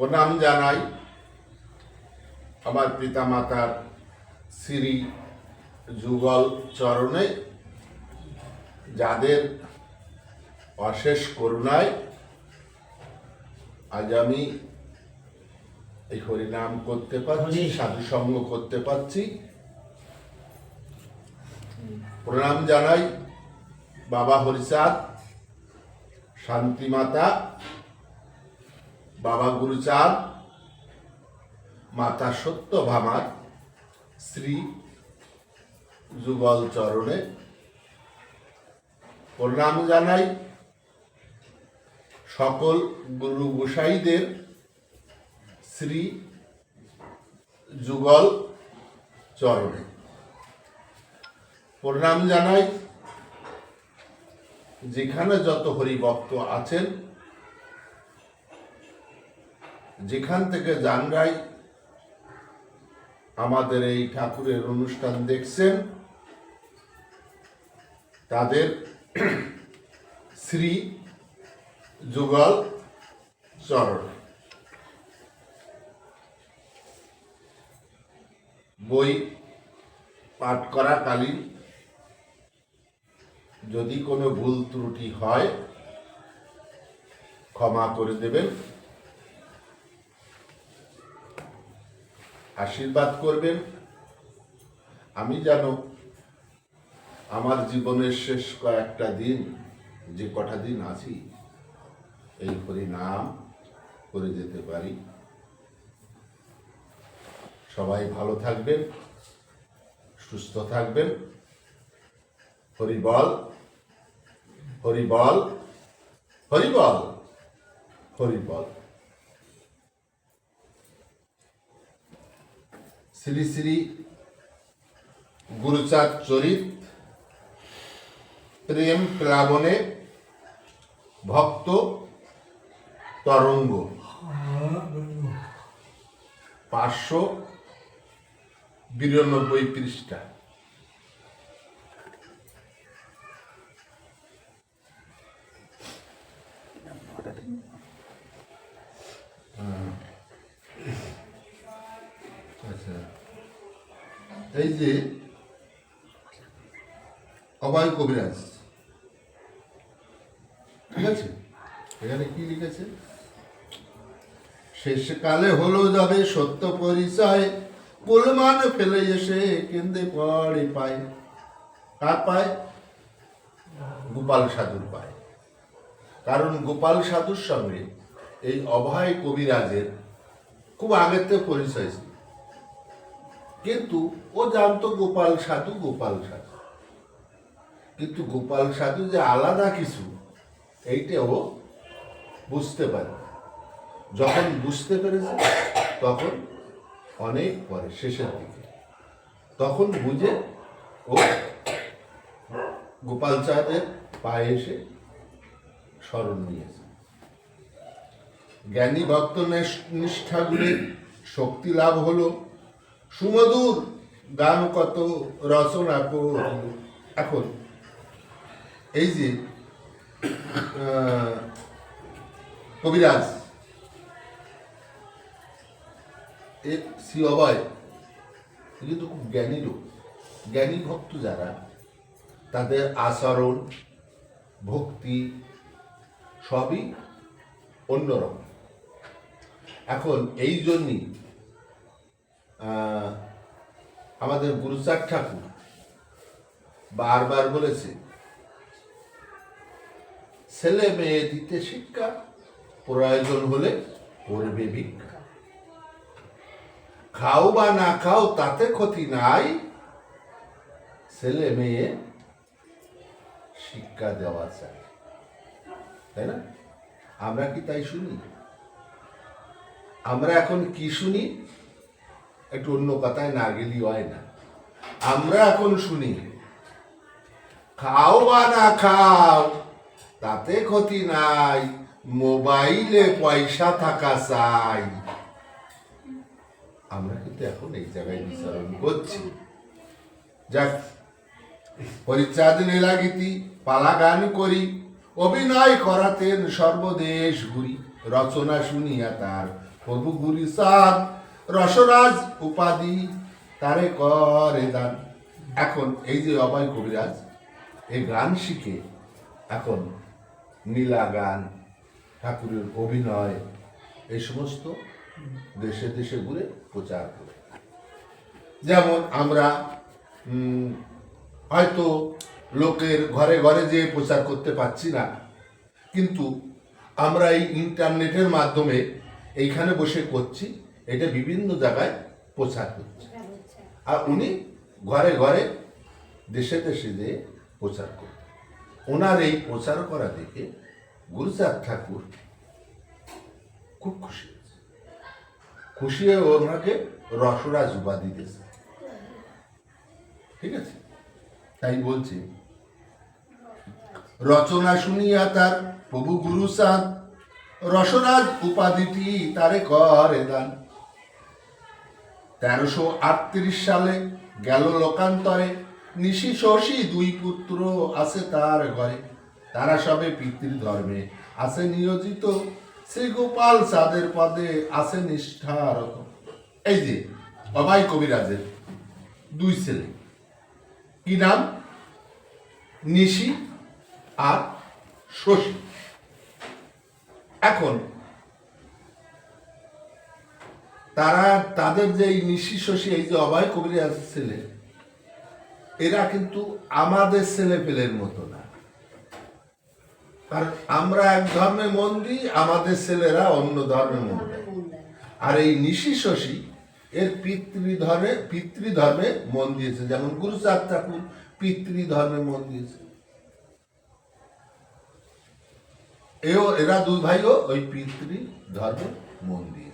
প্রণাম জানাই আমার পিতা মাতার শ্রী যুগল চরণে যাদের অশেষ করুণায় আজ আমি এই হরিনাম করতে পারছি সাধু সঙ্গ করতে পারছি। প্রণাম জানাই বাবা হরিচাঁদ শান্তিমাতা বাবা গুরুচাঁদ, মাতা সত্যভামার শ্রী যুগল চরণে। প্রণাম জানাই সকল গুরু গোসাইদের শ্রী যুগল চরণে। প্রণাম জানাই যেখানে যত হরিভক্ত আছেন যেখান থেকে জানরাই আমাদের এই ঠাকুরের অনুষ্ঠান দেখছেন, তাদের শ্রী যুগল চরণ। বই পাঠ করাকালীন যদি কোনো ভুল ত্রুটি হয়, ক্ষমা করে দেবেন। আশীর্বাদ করবেন। আমি যেন আমার জীবনের শেষ কয়েকটা দিন, যে কটা দিন আছি, এই হরি নাম করে যেতে পারি। সবাই ভালো থাকবেন, সুস্থ থাকবেন। হরি বল হরি বল হরি বল হরি বল শ্রী শ্রী গুরুচাঁদ চরিত প্রেম প্লাবনে ভক্ত তরঙ্গ। পাঁচশো বিরানব্বই পৃষ্ঠা। এই যে অভয় কবিরাজ ঠিক আছে? এখানে কি লিখেছে? শেষকালে হলো যাবে সত্য পরিচয় গোলমান ফেলে এসে কেন্দ্রে পড়ে পায়। কার পায়? গোপাল সাধুর পায়। কারণ গোপাল সাধুর সঙ্গে এই অভয় কবিরাজের খুব আগের থেকে পরিচয় ছিল। কিন্তু ও জানতো গোপাল সাধু গোপাল সাধু। কিন্তু গোপাল সাধু যে আলাদা কিছু, এইটা ও বুঝতে পারে যখন বুঝতে পেরেছে, তখন অনেক পরে, শেষের দিকে। তখন বুঝে ও গোপাল চাঁদের পায়ে এসে স্মরণ নিয়েছে। জ্ঞানী ভক্ত নিষ্ঠাগুলির শক্তি লাভ হলো। সুমধুর গান কত রচনা এখন, এই যে কবিরাজ শ্রী অভয় কিন্তু খুব জ্ঞানী লোক। জ্ঞানী ভক্ত যারা, তাদের আচরণ, ভক্তি সবই অন্যরকম। এখন এই জন্যই আমাদের গুরুচাঁদ ঠাকুর বারবার বলেছে, ছেলে মেয়ে দিতে শিক্ষা, প্রয়োজন হলে করবে ভিক্ষা। খাও বা না খাও, তাতে ক্ষতি নাই। ছেলে মেয়ে শিক্ষা দেওয়া চাই। তাই না? আমরা কি তাই শুনি? আমরা এখন কি শুনি? একটু অন্য কথায় না গেলি হয় না। আমরা এখন শুনি, খাও বা না খাও, তাতে ক্ষতি নাই, মোবাইলে পয়সা থাকা চাই। আমরা কিন্তু এখন এই জায়গায় বিচারণ করছি। যাক পরিচাঁদ নীলাগীতি পালা গান করি, অভিনয় করাতেন সর্বদেশ ঘুরি। রচনা শুনিয়া তার প্রভু গুরি সাদ রসরাজ উপাধি তারে করে দান। এখন এই যে অভয় কবিরাজ, এই গান শিখে এখন নীলা গান, ঠাকুরের অভিনয়, এই সমস্ত দেশে দেশে ঘুরে প্রচার করে। যেমন আমরা হয়তো লোকের ঘরে ঘরে যে প্রচার করতে পারছি না, কিন্তু আমরা এই ইন্টারনেটের মাধ্যমে এইখানে বসে করছি এটা বিভিন্ন জায়গায় প্রচার করছে আর উনি ঘরে ঘরে দেশে দেশে যে প্রচার করতেন। ওনার এই প্রচার করা দেখে গুরুচাঁদ ঠাকুর খুব খুশি হয়েছে। খুশি হয়ে ওনাকে রসরাজ উপাধি দিয়েছে। ঠিক আছে? তাই বলছি। রচনা শুনিয়া তার প্রভু গুরু সাদ রসরাজ উপাধিটি তারে করে দান। তেরোশো আটত্রিশ সালে গেল লোকান্তরে। নিশি শশী দুই পুত্র আছে তার ঘরে। তারা সবে পিতৃধর্মে আছে নিয়োজিত। শ্রী গোপাল চাঁদের পদে আছে নিষ্ঠারত। এই যে, অবাই কবিরাজের দুই ছেলে। কি নাম? নিশি আর শশী। এখন তারা তাদের যে এই নিশি শশী এই যে অভয় কবিরাজ ছেলে এরা কিন্তু আমাদের ছেলে পেলের মতো না। কারণ আমরা এক ধর্মে মন দিই আমাদের ছেলেরা অন্য ধর্মে মন দেয়। আর এই নিশি শশী এর পিতৃধর্মে পিতৃধর্মে মন দিয়েছে। যেমন গুরুচাঁদ ঠাকুর পিতৃধর্মে মন দিয়েছে। এও এরা দুই ভাইও ওই পিতৃ ধর্মে মন দিয়েছে।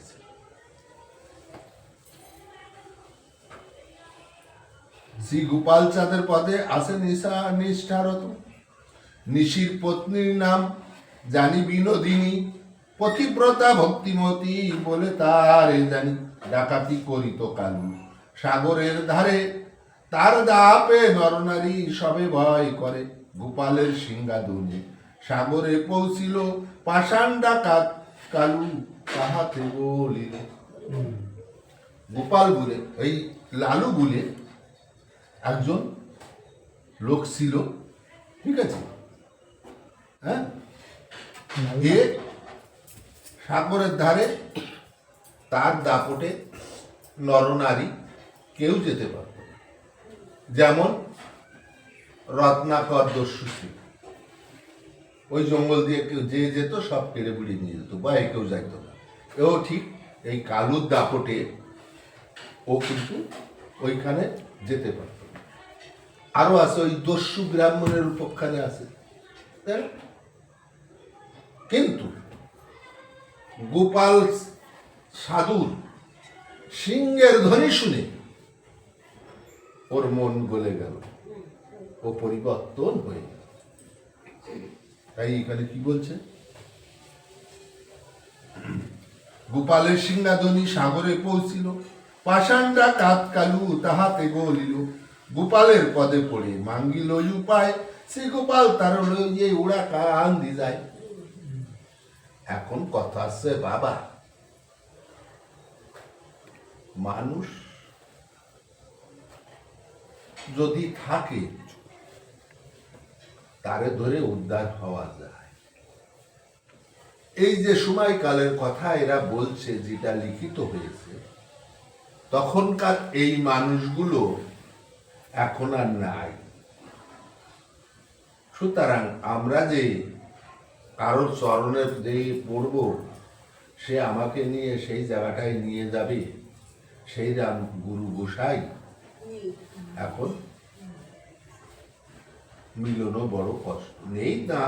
শ্রী গোপাল চাঁদের পদে আছে নিশা নিষ্ঠারত। নিশির পত্নীর নাম জানি বিনোদিনী পতিব্রতা ভক্তিমতী বলে তার জানি ডাকাতি করিত কালু। সাগরের ধারে তার দাপে নরনারী সবে ভয় করে গোপালের সিংহাদুনে। সাগরে পৌঁছিল পাষাণ ডাকাত কালু তাহাতে বলিল গোপাল বলে এই লালু বলে একজন লোক ছিল, ঠিক আছে? হ্যাঁ? এ সাগরের ধারে তার দাপটে নরনারী কেউ যেতে পারত যেমন রত্নাকর দস্যু ওই জঙ্গল দিয়ে কেউ যে যেত, সব কেড়ে বুড়িয়ে নিয়ে যেত, বা কেউ যাইত না। এও ঠিক এই কালুর দাপটে ও কিন্তু ওইখানে যেতে পারত। আরও আছে, ওই দস্যু ব্রাহ্মণের উপখ্যানে আছে। কিন্তু গোপাল সাধুর সিংহের ধ্বনি শুনে ওর মন গলে গেল ও পরিবর্তন হয়ে গেল। তাই এখানে কি বলছে? গোপালের সিংহাধ্বনি সাগরে পৌঁছিল পাষাণটা কাত কালু তাহাতে গলিল গোপালের পদে পড়ে, মাঙ্গিল উপায়, সে গোপাল তার লইয়ে উড়া কান দি যায়। এখন কথা আছে বাবা। মানুষ যদি থাকে, তারে ধরে উদ্ধার হওয়া যায়। এই যে সময়কালের কথা এরা বলছে, যেটা লিখিত হয়েছে, তখনকার এই মানুষগুলো এখন আর নাই। সুতরাং আমরা যে কারোর চরণে যে পড়ব, সে আমাকে নিয়ে সেই জায়গাটায় নিয়ে যাবে। সেই রাম গুরু গোসাই। এখন মিলনও বড় কষ্ট। নেই না,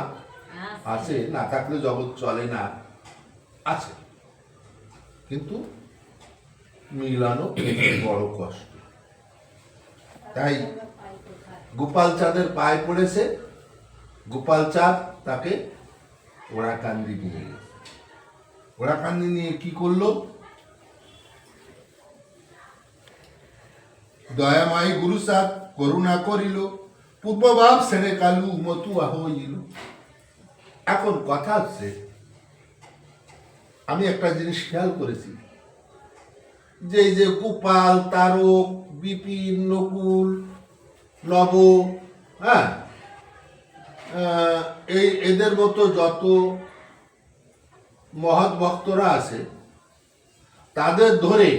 আছে, না থাকলে জগৎ চলে না, আছে। কিন্তু মিলানো বড় কষ্ট। তাই গোপাল চাঁদের পায়ে পড়েছে। গোপাল চাঁদ তাকে ওড়াকান্দি নিয়ে গেছে ওড়াকান্দি নিয়ে কি করল? দয়াময় গুরু চাঁদ করুণা করিল, পূর্বভাব সেরে কালু মতুয়া হইল এখন কথা হচ্ছে, আমি একটা জিনিস খেয়াল করেছি। যে যে গোপাল, তারক, বিপিন, নকুল নব হ্যাঁ? এই এদের মতো যত মহৎ ভক্তরা আছে, তাদের ধরে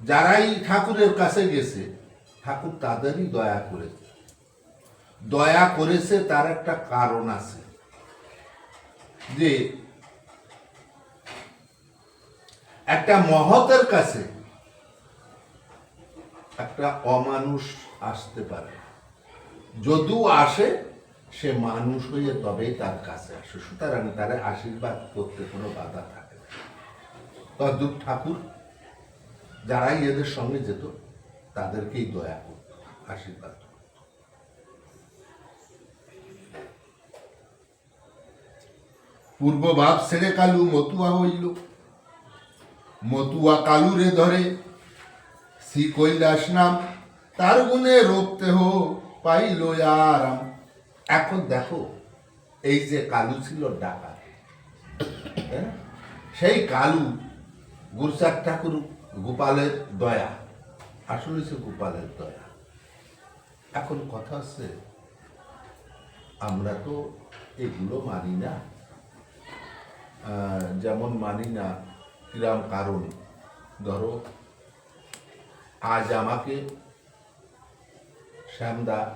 যারাই ঠাকুরের কাছে গেছে, ঠাকুর তাদেরই দয়া করেছে। দয়া করেছে, তার একটা কারণ আছে। যে একটা মহতের কাছে একটা অমানুষ আসতে পারে। যদিও আসে, সে মানুষ হয়ে তবেই তার কাছে আসে। সুতরাং তার আশীর্বাদ করতে কোনো বাধা থাকে না। তদ্দুপ ঠাকুর, যারাই এদের সঙ্গে যেত, তাদেরকেই দয়া করত, আশীর্বাদ পূর্ব ভাব ছেড়ে কালু মতুয়া হইল। মতুয়া কালুরে ধরে। শ্রী কৈলাস নাম, তার গুণে রোপতে হো পাইল আরাম। এখন দেখো, এই যে কালু ছিল ডাকাত হ্যাঁ? সেই কালু গুরসার ঠাকুর গোপালের দয়া, আসলে সে গোপালের দয়া। এখন কথা হচ্ছে, আমরা তো এগুলো মানি না। যেমন মানি না কিরাম কারণ? ধরো, আজ আমাকে শ্যামদা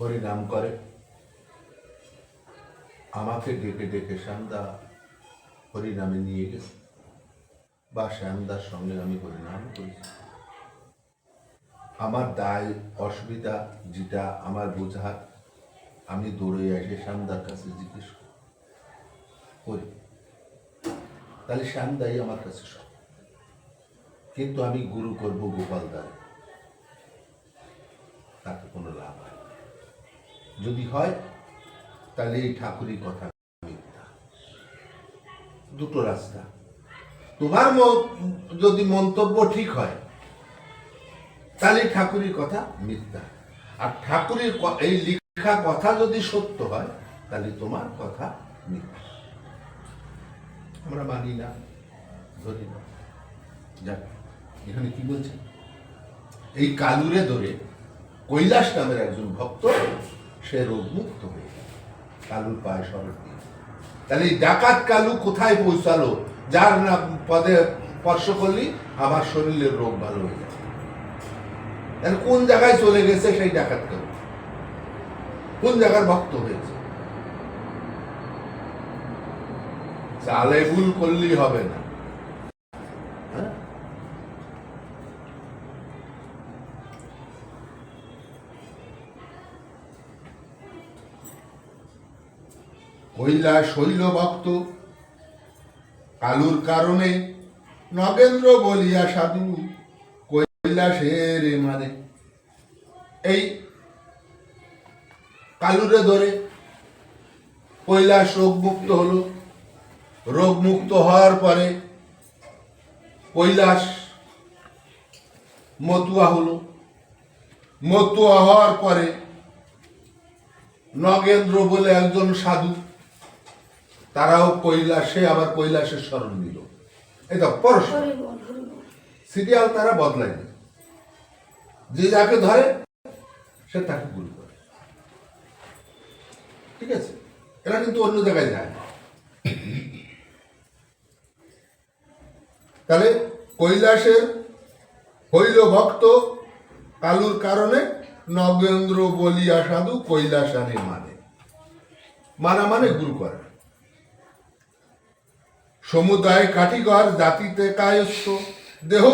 হরিনাম করে। আমাকে ডেকে ডেকে শ্যামদা হরিনামে নিয়ে গেছে। বা শ্যামদার সঙ্গে আমি হরিনাম করেছি। আমার দায়, অসুবিধা, যেটা আমার বোঝার, আমি দৌড়ে এসে শ্যামদার কাছে জিজ্ঞেস করি। করি। তাহলে শ্যামদাই আমার কাছে সব। কিন্তু আমি গুরু করব গোপাল দায় তাতে কোনো লাভ হয় যদি হয়, তাহলে এই ঠাকুরই কথা দুটো রাস্তা। তোমার যদি মন্তব্য ঠিক হয়, তাহলে ঠাকুরের কথা মিথ্যা। আর ঠাকুরের এই লেখা কথা যদি সত্য হয়, তাহলে তোমার কথা মিথ্যা। আমরা মানি না। ধরি না যাক, এখানে কি বলছে? এই কালুরে ধরে কৈলাস নামের একজন ভক্ত, সে রোগমুক্ত হয়ে গেল। কালুর পায়ে সরল দিয়ে। তাহলে এই ডাকাত কালু কোথায় পৌঁছালো? যার না পদে স্পর্শ করলি, আমার শরীরের রোগ ভালো হয়ে যাবে তাহলে কোন জায়গায় চলে গেছে সেই ডাকাত কালু? কোন জায়গার ভক্ত হয়েছে? চালে ভুল করলেই হবে না হ্যাঁ? কৈলাস শৈল ভক্ত কালুর কারণে নগেন্দ্র বলিয়া সাধু কৈলাসের মানে এই কালুরে ধরে কৈলাস রোগমুক্ত হলো রোগমুক্ত হওয়ার পরে কৈলাস মতুয়া হলো। মতুয়া হওয়ার পরে নগেন্দ্র বলে একজন সাধু তারাও কৈলাসে আবার কৈলাসের স্মরণ নিল। এটা পরস্পর। সিরিয়াল তারা বদলায়নি যে যাকে ধরে সে তাকে গুলি করে। ঠিক আছে? এরা কিন্তু অন্য জায়গায় যায় না। তাহলে কৈলাসের হইল ভক্ত, কালুর কারণে নগেন্দ্র বলিয়া সাধু কৈলাসানে মানে। মানা মানে গুরু করে। সমুদায় কাঠিগর জাতিতে কায়স্থ। দেহ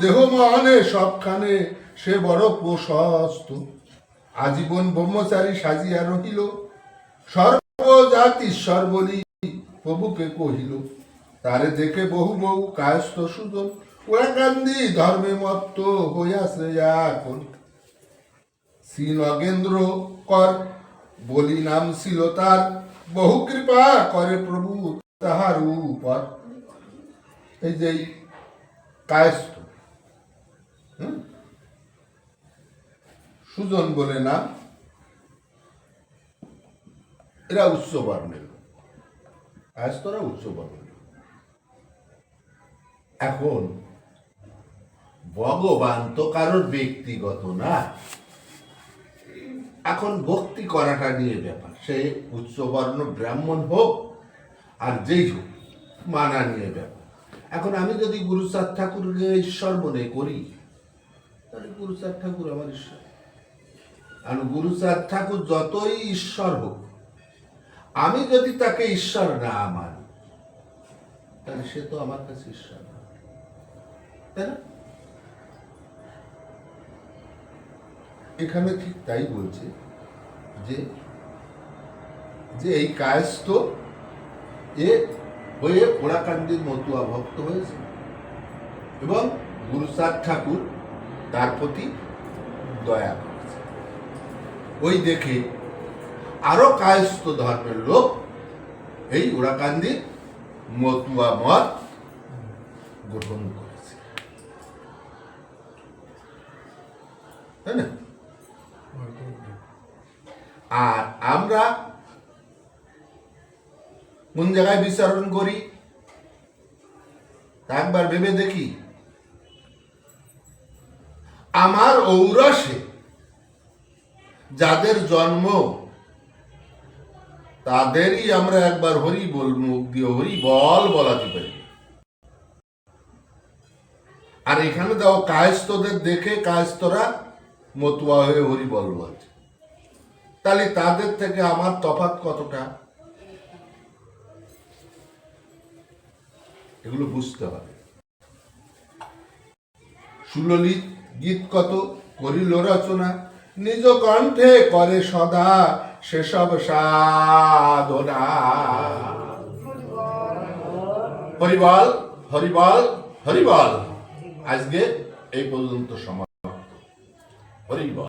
দেহ মহানে সবখানে সে বড় প্রশস্ত। আজীবন ব্রহ্মচারী সাজিয়া রহিল। সর্বজাতিশ্বর বলি প্রভুকে কহিল। তারে দেখে বহু বহু কায়স্থ সুজন, ওরা গান্ধী ধর্মে মত্ত হইয়াছে এখন শ্রী নগেন্দ্র কর, বলি নাম ছিল তার, বহু কৃপা করে প্রভু তাহার উপর এই যে এই কায়স্থ সুজন বলে নাম, এরা উচ্চ বর্ণের লোক। কায়স্থরা উচ্চ বর্ণের লোক। এখন, ভগবান তো কারোর ব্যক্তিগত না। এখন ভক্তি করাটা নিয়ে ব্যাপার। সে উচ্চবর্ণ ব্রাহ্মণ হোক, আর যেই হোক, মানা নিয়ে ব্যাপার। এখন আমি যদি গুরুচাঁদ ঠাকুরকে ঈশ্বর মনে করি, তাহলে গুরুচাঁদ ঠাকুর আমার ঈশ্বর। আর গুরুচাঁদ ঠাকুর যতই ঈশ্বর হোক, আমি যদি তাকে ঈশ্বর না মানি, তাহলে সে তো আমার কাছে ঈশ্বর না। এখানে ঠিক তাই বলছে যে যে এই কায়স্থ এ হয়ে ওড়াকান্দির মতুয়া ভক্ত হয়েছে। এবং গুরুসাদ ঠাকুর তার প্রতি দয়া করেছে। ওই দেখে আরও কায়স্থ ধর্মের লোক এই ওড়াকান্দির মতুয়া মত গ্রহণ করেছে তাই না? আর আমরা কোন জায়গায় বিচরণ করি? একবার ভেবে দেখি। আমার ঔরসে যাদের জন্ম তাদেরই আমরা একবার হরি বল মুখ দিয়ে হরি বল বলাতে পারি। আর এখানে দাও কায়স্থদের দেখে কায়স্থরা মতুয়া হয়ে হরি বল বলছে তাহলে তাদের থেকে আমার তফাৎ কতটা? এগুলো বুঝতে হবে। সুললিত গীত কত করিল রচনা? নিজ কণ্ঠে করে সদা সেসব সাধনা। হরিবল হরিবল হরিবল। আজকে এই পর্যন্ত সমাপ্ত হরিবল